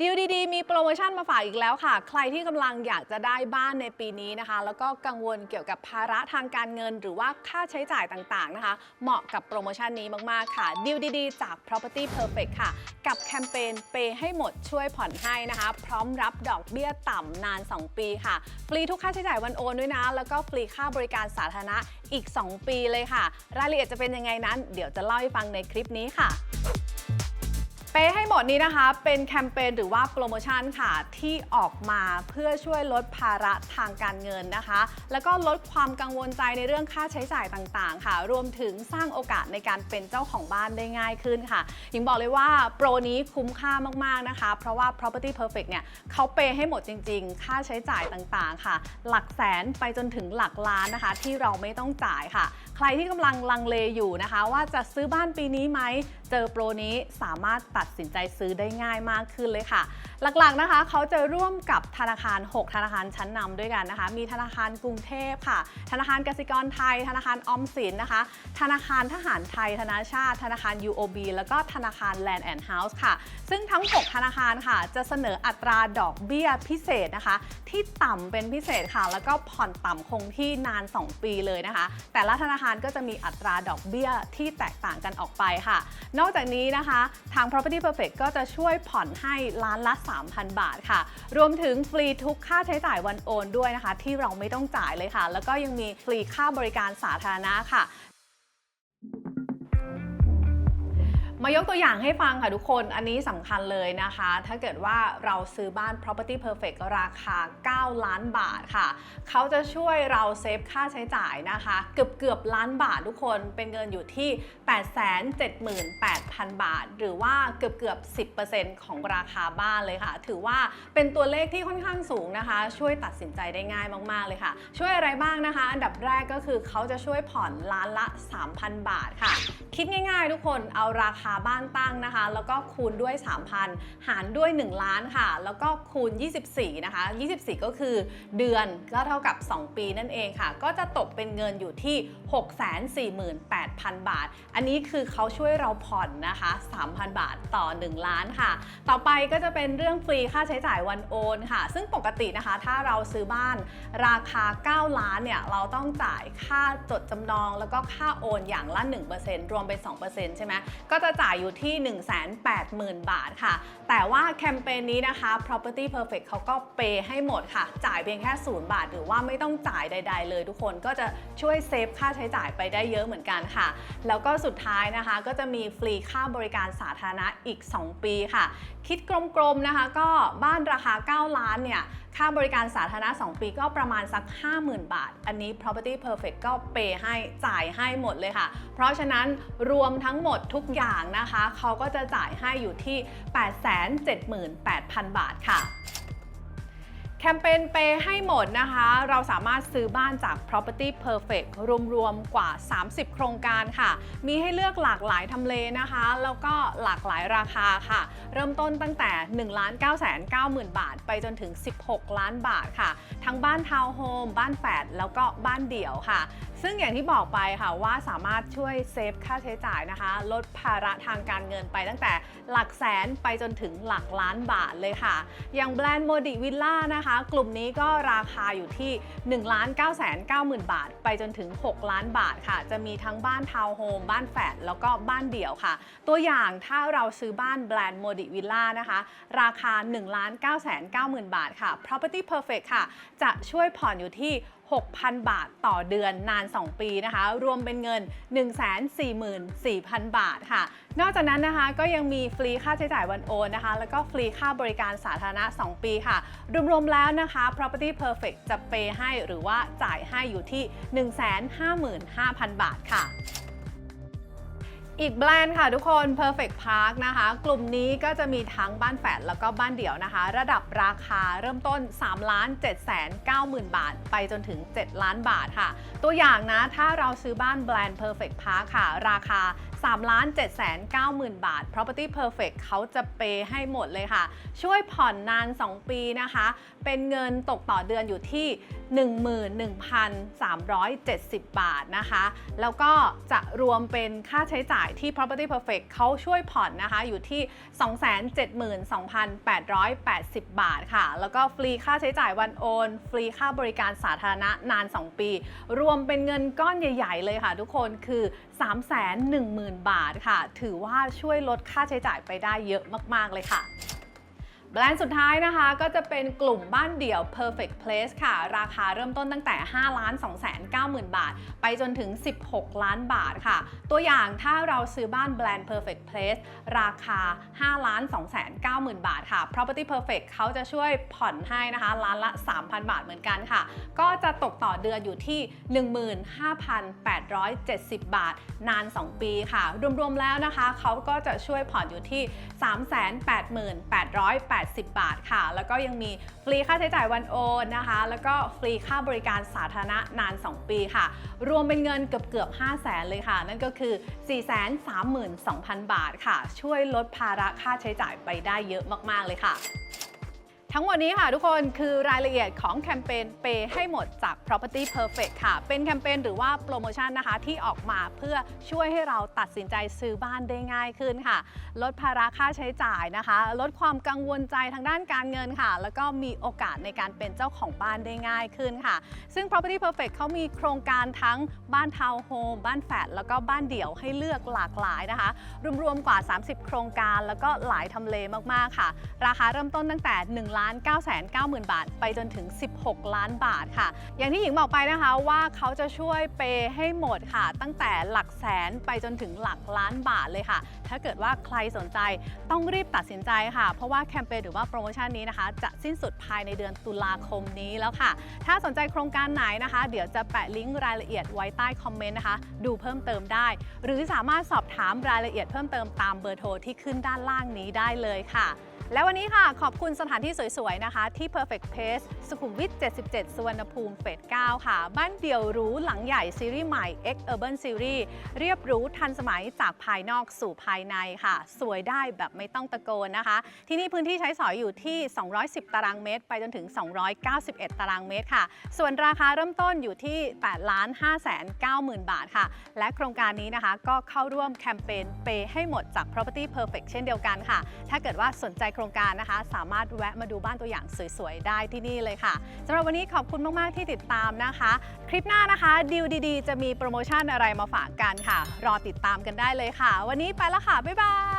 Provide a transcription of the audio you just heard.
ดีลดีๆ มีโปรโมชั่นมาฝากอีกแล้วค่ะ ใครที่กำลังอยากจะได้บ้านในปีนี้นะคะ แล้วก็กังวลเกี่ยวกับภาระทางการเงิน หรือว่าค่าใช้จ่ายต่างๆนะคะ เหมาะกับโปรโมชั่นนี้มากๆค่ะดีลดีๆ จาก Property Perfect ค่ะ กับแคมเปญเปย์ให้หมดช่วยผ่อนให้นะคะ พร้อมรับดอกเบี้ยต่ำนาน 2 ปีค่ะ ฟรีทุกค่าใช้จ่ายวันโอนด้วยนะ แล้วก็ฟรีค่าบริการสาธารณะอีก 2 ปีเลยค่ะ รายละเอียดจะเป็นยังไงนั้น เดี๋ยวจะเล่าให้ฟังในคลิปนี้ค่ะ ปยให้หมดนี้นะคะเป็นแคมเปญหรือว่าโปรโมชั่นค่ะที่ออกมาเพื่อช่วยลดภาระทางการเงินนะคะ แล้วก็ลดความกังวลใจในเรื่องค่าใช้จ่ายต่างๆ ค่ะ รวมถึงสร้างโอกาสในการเป็นเจ้าของบ้านได้ง่ายขึ้นค่ะหญิงบอกเลยว่าโปรนี้คุ้มค่ามากๆนะคะ เพราะว่า Property Perfect เนี่ยเขาเปย์ให้หมดจริง ๆ ค่าใช้จ่ายต่างๆค่ะ หลักแสนไปจนถึงหลักล้านนะคะ ที่เราไม่ต้องจ่ายค่ะ ใครที่กำลังลังเลอยู่นะคะ ว่าจะซื้อบ้านปีนี้ไหมเจอโปรนี้สามารถตัดสินใจซื้อได้ง่ายมากขึ้นเลยค่ะ หลักๆนะคะเขาจะร่วมกับธนาคาร 6 ธนาคารชั้นนำด้วยกันนะคะ มีธนาคารกรุงเทพค่ะ ธนาคารกสิกรไทย ธนาคารออมสินนะคะ ธนาคารทหารไทย ธนาชาติ ธนาคาร UOB แล้วก็ธนาคาร Land and House ค่ะ ซึ่งทั้ง 6 ธนาคารค่ะ จะเสนออัตราดอกเบี้ยพิเศษนะคะ ที่ต่ำเป็นพิเศษค่ะ แล้วก็ผ่อนต่ำคงที่นาน 2 ปีเลยนะคะ แต่ละธนาคารก็จะมีอัตราดอกเบี้ยที่แตกต่างกันออกไปค่ะ นอกจากนี้นะคะ ทาง Property Perfect ก็จะช่วยผ่อนให้ล้านละ 3,000 บาทค่ะ รวมถึงฟรีทุกค่าใช้จ่ายวันโอนด้วยนะคะ ที่เราไม่ต้องจ่ายเลยค่ะ แล้วก็ยังมีฟรีค่าบริการสาธารณะค่ะ มายกตัวอย่างให้ฟังค่ะทุกคน อันนี้สำคัญเลยนะคะ ถ้าเกิดว่าเราซื้อบ้าน Property Perfect ราคา 9 ล้านบาทค่ะ เขาจะช่วยเราเซฟค่าใช้จ่ายนะคะ เกือบเกือบล้านบาททุกคน เป็นเงินอยู่ที่ 878,000 บาท หรือว่าเกือบเกือบ 10%ของราคาบ้านเลยค่ะ ถือว่าเป็นตัวเลขที่ค่อนข้างสูงนะคะ ช่วยตัดสินใจได้ง่ายมาก ๆ เลยค่ะ ช่วยอะไรบ้างนะคะ อันดับแรกก็คือเขาจะช่วยผ่อนล้านละ 3,000 บาทค่ะ คิดง่าย ๆ ทุกคน เอาราคาาบ้านตั้งนะคะ แล้วก็คูณด้วย 3,000 หารด้วย 1 ล้านค่ะ แล้วก็คูณ 24 นะคะ 24 ก็คือเดือนก็เท่ากับ 2 ปีนั่นเองค่ะ ก็จะตกเป็นเงินอยู่ที่ 648,000 บาท อันนี้คือเขาช่วยเราผ่อนนะคะ 3,000 บาทต่อ 1 ล้านค่ะ ต่อไปก็จะเป็นเรื่องฟรีค่าใช้จ่ายวันโอนค่ะ ซึ่งปกตินะคะ ถ้าเราซื้อบ้านราคา 9 ล้านเนี่ย เราต้องจ่ายค่าจดจำนอง แล้วก็ค่าโอนอย่างละ 1%รวมเป็น 2%ใช่ไหมก็จะจ่ายอยู่ที่ 180,000 บาทค่ะ แต่ว่าแคมเปญนี้นะคะ Property Perfect เขาก็เปย์ให้หมดค่ะ จ่ายเพียงแค่ 0 บาท หรือว่าไม่ต้องจ่ายใด ๆ เลยทุกคนก็จะช่วยเซฟค่าใช้จ่ายไปได้เยอะเหมือนกันค่ะ แล้วก็สุดท้ายนะคะ ก็จะมีฟรีค่าบริการสาธารณะอีก 2 ปีค่ะ คิดกลมๆนะคะ ก็บ้านราคา 9 ล้านเนี่ย ค่าบริการสาธารณะ 2 ปีก็ประมาณสัก 50,000 บาท อันนี้ Property Perfect ก็เปย์ให้จ่ายให้หมดเลยค่ะ เพราะฉะนั้นรวมทั้งหมดทุกอย่างนะคะ เขาก็จะจ่ายให้อยู่ที่ 878,000 บาทค่ะ แคมเปญเปย์ให้หมดนะคะ เราสามารถซื้อบ้านจาก Property Perfect รวมๆ กว่า 30 โครงการค่ะ มีให้เลือกหลากหลายทำเลนะคะ แล้วก็หลากหลายราคาค่ะ เริ่มต้นตั้งแต่ 1 9 9 0 0 0 บาท ไปจนถึง 16 ล้านบาทค่ะ ทั้งบ้านทาวน์โฮม บ้านแฝด แล้วก็บ้านเดี่ยวค่ะซึ่งอย่างที่บอกไปค่ะว่าสามารถช่วยเซฟค่าใช้จ่ายนะคะ ลดภาระทางการเงินไปตั้งแต่หลักแสนไปจนถึงหลักล้านบาทเลยค่ะ อย่างแบรนด์โมดิวิลล่านะคะ กลุ่มนี้ก็ราคาอยู่ที่ 1 9 9 0 0 0 บาท ไปจนถึง 6 ล้านบาทค่ะ จะมีทั้งบ้านทาวน์โฮมบ้านแฝดแล้วก็บ้านเดี่ยวค่ะ ตัวอย่างถ้าเราซื้อบ้านแบรนด์โมดิวิลล่านะคะ ราคา 1 9 9 0 0 0 บาทค่ะ Property Perfect ค่ะ จะช่วยผ่อนอยู่ที่ 6,000 บาทต่อเดือนนาน 2 ปีนะคะ รวมเป็นเงิน 144,000 บาทค่ะ นอกจากนั้นนะคะก็ยังมีฟรีค่าใช้จ่ายวันโอนนะคะ แล้วก็ฟรีค่าบริการสาธารณะ 2 ปีค่ะ รวมๆแล้วนะคะ Property Perfect จะเปให้หรือว่าจ่ายให้อยู่ที่ 155,000 บาทค่ะ อีกแบรนด์ค่ะทุกคน Perfect Park นะคะ กลุ่มนี้ก็จะมีทั้งบ้านแฝดแล้วก็บ้านเดี่ยวนะคะ ระดับราคาเริ่มต้น3ล้าน7 9 0 0 0 0บาท ไปจนถึง 7 ล้านบาทค่ะ ตัวอย่างนะ ถ้าเราซื้อบ้านแบรนด์ Perfect Park ค่ะ ราคา3ล้าน7 9 0 0 0 0 บาท Property Perfect เขาจะเปย์ให้หมดเลยค่ะ ช่วยผ่อนนาน 2 ปีนะคะ เป็นเงินตกต่อเดือนอยู่ที่ 11,370 บาทนะคะ แล้วก็จะรวมเป็นค่าใช้จ่ายที่ Property Perfect เขาช่วยผ่อนนะคะอยู่ที่ 272,880 บาทค่ะ แล้วก็ฟรีค่าใช้จ่ายวันโอน ฟรีค่าบริการสาธารณะนาน 2 ปี รวมเป็นเงินก้อนใหญ่ ๆ เลยค่ะทุกคนคือ0,000 บาทค่ะ ถือว่าช่วยลดค่าใช้จ่ายไปได้เยอะมาก ๆ เลยค่ะ แบรนด์สุดท้ายนะคะก็จะเป็นกลุ่มบ้านเดี่ยว Perfect Place ค่ะ ราคาเริ่มต้นตั้งแต่ 5 ล้าน2 9 0 0 0 บาท ไปจนถึง 16 ล้านบาทค่ะ ตัวอย่างถ้าเราซื้อบ้านแบรนด์ Perfect Place ราคา 5 ล้าน2 9 0 0 0 บาทค่ะ Property Perfect เขาจะช่วยผ่อนให้นะคะ ล้านละ 3,000 บาทเหมือนกันค่ะ ก็จะตกต่อเดือนอยู่ที่ 15,870 บาท นาน 2 ปีค่ะ รวมๆแล้วนะคะเขาก็จะช่วยผ่อนอยู่ที่80 บาทค่ะ แล้วก็ยังมีฟรีค่าใช้จ่ายวันโอนนะคะ แล้วก็ฟรีค่าบริการสาธารณะนาน 2 ปีค่ะ รวมเป็นเงินเกือบเกือบ5 0 0แสนเลยค่ะ นั่นก็คือ 432,000 บาทค่ะ ช่วยลดภาระค่าใช้จ่ายไปได้เยอะมาก ๆ เลยค่ะ ทั้งหมดนี้ค่ะทุกคนคือรายละเอียดของแคมเปญเปย์ให้หมดจาก Property Perfect ค่ะ เป็นแคมเปญหรือว่าโปรโมชั่นนะคะที่ออกมาเพื่อช่วยให้เราตัดสินใจซื้อบ้านได้ง่ายขึ้นค่ะ ลดภาระค่าใช้จ่ายนะคะ ลดความกังวลใจทางด้านการเงินค่ะ แล้วก็มีโอกาสในการเป็นเจ้าของบ้านได้ง่ายขึ้นค่ะ ซึ่ง Property Perfect เขามีโครงการทั้งบ้านทาวน์โฮมบ้านแฟลตแล้วก็บ้านเดี่ยวให้เลือกหลากหลายนะคะ รวมๆกว่า 30 โครงการ แล้วก็หลายทำเลมากๆค่ะ ราคาเริ่มต้นตั้งแต่1 9 9 9 0 0 0 บาท ไปจนถึง 16 ล้านบาทค่ะ อย่างที่หญิงบอกไปนะคะว่าเขาจะช่วยเปย์ให้หมดค่ะ ตั้งแต่หลักแสนไปจนถึงหลักล้านบาทเลยค่ะ ถ้าเกิดว่าใครสนใจต้องรีบตัดสินใจค่ะ เพราะว่าแคมเปญหรือว่าโปรโมชั่นนี้นะคะ จะสิ้นสุดภายในเดือนตุลาคมนี้แล้วค่ะ ถ้าสนใจโครงการไหนนะคะ เดี๋ยวจะแปะลิงก์รายละเอียดไว้ใต้คอมเมนต์นะคะ ดูเพิ่มเติมได้ หรือสามารถสอบถามรายละเอียดเพิ่มเติมตามเบอร์โทรที่ขึ้นด้านล่างนี้ได้เลยค่ะ และวันนี้ค่ะขอบคุณสถานที่สวยๆ นะคะ ที่ Perfect Place สุขุมวิท 77 สุวรรณภูมิเฟส 9 ค่ะ บ้านเดี่ยวหรูหลังใหญ่ซีรีส์ใหม่ X Urban Series เรียบรู้ทันสมัยจากภายนอกสู่ภายในค่ะ สวยได้แบบไม่ต้องตะโกนนะคะ ที่นี่พื้นที่ใช้สอยอยู่ที่ 210 ตารางเมตร ไปจนถึง 291 ตารางเมตรค่ะ ส่วนราคาเริ่มต้นอยู่ที่ 8 ล้าน5แสน90,000บาทค่ะ และโครงการนี้นะคะก็เข้าร่วมแคมเปญเปให้หมดจาก Property Perfect เช่นเดียวกันค่ะ ถ้าเกิดว่าสนใจโครงการนะคะ สามารถแวะมาดูบ้านตัวอย่างสวยๆ ได้ที่นี่เลยค่ะสำหรับวันนี้ขอบคุณมากๆที่ติดตามนะคะ คลิปหน้านะคะดีลดีๆ จะมีโปรโมชั่นอะไรมาฝากกันค่ะ รอติดตามกันได้เลยค่ะ วันนี้ไปแล้วค่ะ บ๊ายบาย